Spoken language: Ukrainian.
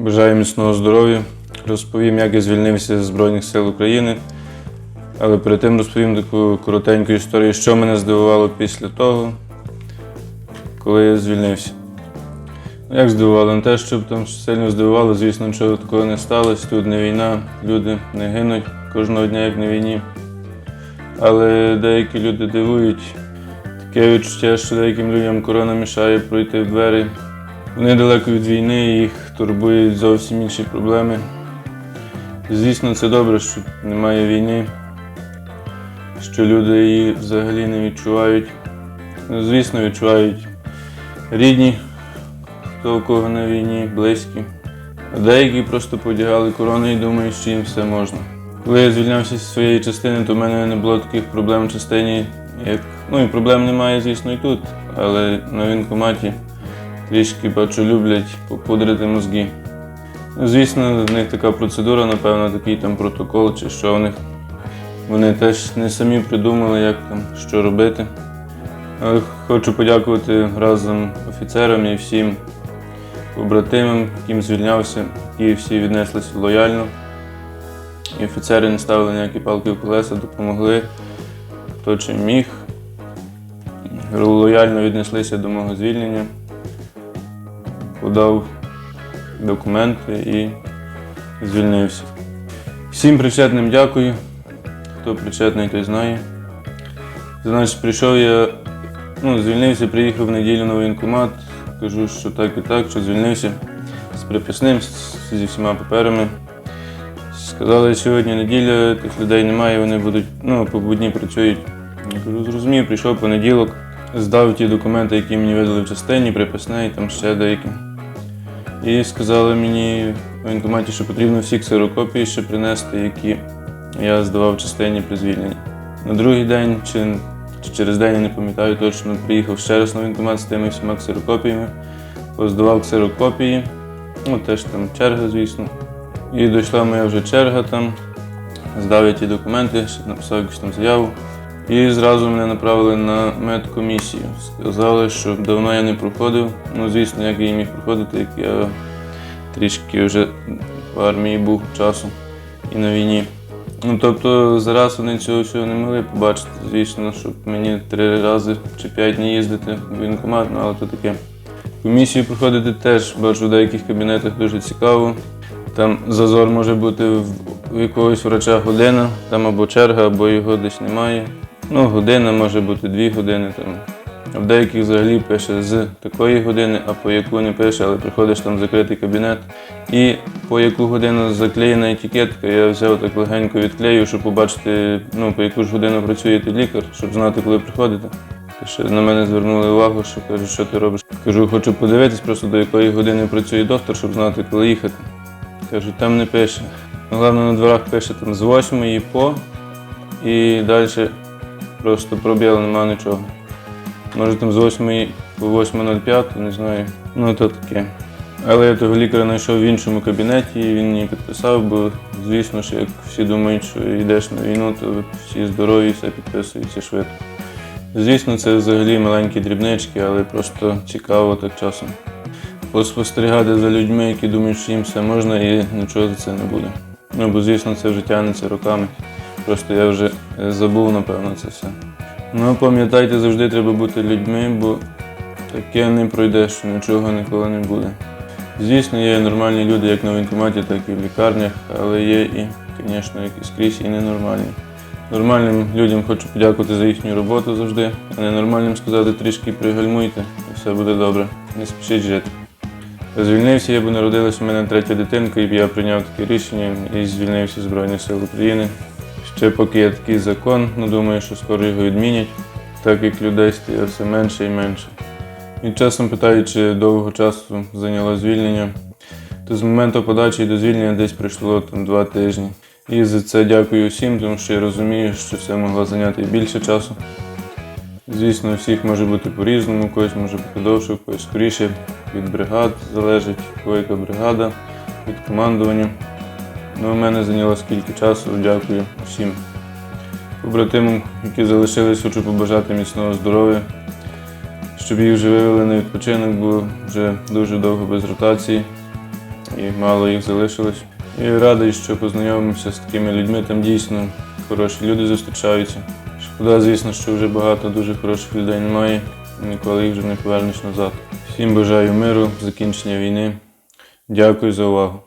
Бажаю міцного здоров'я. Розповім, як я звільнився з Збройних сил України. Але перед тим розповім таку коротеньку історію, що мене здивувало після того, коли я звільнився. Ну, Як здивувало? Не те, щоб там сильно здивувало, звісно, нічого такого не сталося. Тут не війна, люди не гинуть кожного дня, як на війні. Але деякі люди дивують. Таке відчуття, що деяким людям корона мішає пройти в двері. Вони далеко від війни, їх турбують зовсім інші проблеми. Звісно, це добре, що немає війни, що люди її взагалі не відчувають. Ну, звісно, відчувають рідні, хто у кого на війні, близькі. А деякі просто подягали корону і думають, що їм все можна. Коли я звільнявся зі своєї частини, то в мене не було таких проблем в частині, як. Ну і проблем немає, звісно, і тут. Але на вінкоматі трішки бачу люблять попудрити мозги. Ну, Звісно, в них така процедура, напевно, такий там протокол чи що в них. Вони теж не самі придумали, як там що робити. Але хочу подякувати разом офіцерам і всім побратимам, яким звільнявся, які всі віднеслися лояльно. І офіцери не ставили ніякі палки в колеса, допомогли хто чим міг. Лояльно віднеслися до мого звільнення. Подав документи і звільнився. Всім причетним дякую. Хто причетний, той знає. Значить, прийшов я, ну, звільнився, приїхав в неділю на воєнкомат. Кажу, що так і так, що звільнився з приписним, зі всіма паперами. Сказали, сьогодні неділя, тих людей немає, вони будуть, ну, по будні працюють. Я кажу, зрозумів, прийшов понеділок, здав ті документи, які мені видали в частині, приписне і там ще деякі. І сказали мені в воєнкоматі, що потрібно всі ксерокопії ще принести, які я здавав частині при звільненні. На другий день чи, чи через день я не пам'ятаю точно, приїхав ще раз на воєнкомат з тими всіма ксерокопіями, поздавав ксерокопії, ну теж там черга, звісно. І дійшла моя вже черга там, здав я ті документи, написав якусь там заяву. І зразу мене направили на медкомісію. Сказали, що давно я не проходив. Ну, звісно, як я міг проходити, як я трішки вже в армії був часу і на війні. Ну, тобто зараз вони цього всього не могли побачити. Звісно, щоб мені три рази чи п'ять днів їздити в воєнкомат, ну але то таке. Комісію проходити теж бачу в деяких кабінетах дуже цікаво. Там зазор може бути в якогось врача година, там або черга, або його десь немає. Ну, година може бути дві години. Там. В деяких взагалі пише з такої години, а по яку не пише, але приходиш там в закритий кабінет. І по яку годину заклеєна етикетка, я взяв так легенько відклею, щоб побачити, ну, по яку ж годину працює той лікар, щоб знати, коли приходити. Ще на мене звернули увагу, що кажуть, що ти робиш. Кажу, хочу подивитись просто до якої години працює доктор, щоб знати, коли їхати. Кажуть, там не пише. Ну, Головне на дворах пише там з 8 по і далі просто пробіл нема нічого. Може там з 8 по 8.05, не знаю. Ну то таке. Але я того лікаря знайшов в іншому кабінеті, і він мені підписав, бо звісно ж, як всі думають, що йдеш на війну, то всі здорові, все підписується швидко. Звісно, це взагалі маленькі дрібнички, але просто цікаво так часом. Поспостерігати за людьми, які думають, що їм все можна і нічого за це не буде. Ну, бо звісно, це вже тягнеться роками. Просто я вже е, забув, напевно, це все. Ну, пам'ятайте, завжди треба бути людьми, бо таке не пройде, що нічого ніколи не буде. Звісно, є нормальні люди як на воєнкоматі, так і в лікарнях, але є і, звісно, і скрізь, і ненормальні. Нормальним людям хочу подякувати за їхню роботу завжди, а ненормальним сказати трішки пригальмуйте, і все буде добре. Не спішіть жити. Звільнився я, бо народилася в мене третя дитинка, і я прийняв таке рішення і звільнився з Збройних сил України. Ще поки є такий закон, ну думаю, що скоро його відмінять, так як людей стає все менше і менше. І часом питають, чи довго часу зайняло звільнення, то з моменту подачі до звільнення десь пройшло там два тижні. І за це дякую всім, тому що я розумію, що це могло зайняти більше часу. Звісно, всіх може бути по-різному, когось може бути довше, когось скоріше. Від бригад залежить, яка бригада, від командування. Ну, у мене зайняло скільки часу, дякую всім. Побратимам, які залишились, хочу побажати міцного здоров'я, щоб їх вже вивели на відпочинок, бо вже дуже довго без ротації. і мало їх залишилось. І радий, що познайомився з такими людьми. Там дійсно хороші люди зустрічаються. Шкода, звісно, що вже багато дуже хороших людей немає. Ніколи їх вже не повернеш назад. Всім бажаю миру, закінчення війни. Дякую за увагу.